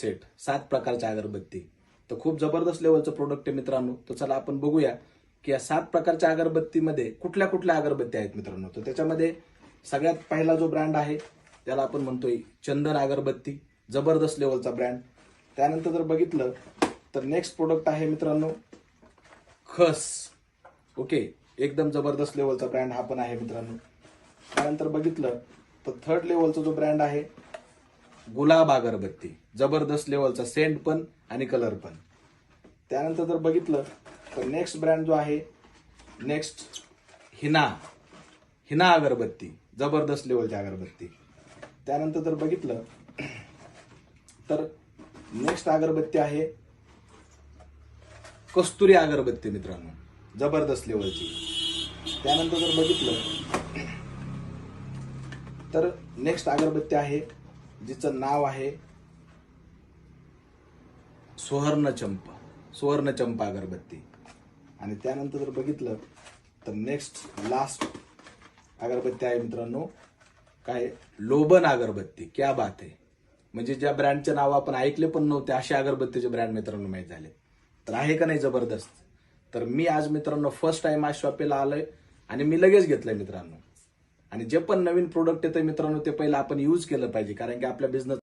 Set सात प्रकारच्या अगरबत्ती. तर खूप जबरदस्त लेवलचं प्रोडक्ट आहे मित्रांनो. तर चला आपण बघूया की या सात प्रकारच्या अगरबत्तीमध्ये कुठल्या कुठल्या अगरबत्ती आहेत मित्रांनो. तर त्याच्यामध्ये सगळ्यात पहिला जो ब्रँड आहे त्याला आपण म्हणतोय चंदन अगरबत्ती जबरदस्त लेवलचा ब्रँड त्यानंतर जर बघितलं तर नेक्स्ट प्रोडक्ट आहे मित्रांनो खस. ओके एकदम जबरदस्त लेवलचा ब्रँड हा पण आहे मित्रांनो. त्यानंतर बघितलं तर थर्ड लेवलचा जो ब्रँड आहे गुलाब अगरबत्ती जबरदस्त लेवलचा सेंट पण आणि कलर पण. त्यानंतर जर बघितलं तर नेक्स्ट ब्रँड जो आहे नेक्स्ट हिना. हिना अगरबत्ती जबरदस्त लेवलची अगरबत्ती. त्यानंतर जर बघितलं तर नेक्स्ट अगरबत्ती आहे कस्तुरी अगरबत्ती मित्रांनो जबरदस्त लेवलची त्यानंतर जर बघितलं तर नेक्स्ट अगरबत्ती आहे जिचं नाव आहे सुवर्णचंप सुवर्णचंपा अगरबत्ती. आणि त्यानंतर जर बघितलं तर नेक्स्ट लास्ट अगरबत्ती आहे मित्रांनो काय? लोबन अगरबत्ती. क्या बात आहे म्हणजे ज्या ब्रँडचे नाव आपण ऐकले पण नव्हते असे अगरबत्तीचे ब्रँड मित्रांनो माहीत झाले तर आहे का नाही जबरदस्त? तर मी आज मित्रांनो फर्स्ट टाइम आज शॉपेला आलोय आणि मी लगेच घेतलंय मित्रांनो. आणि जे पण नवीन प्रोडक्ट येतं मित्रांनो ते पहिलं आपण यूज केलं पाहिजे. कारण की आपल्या बिझनेस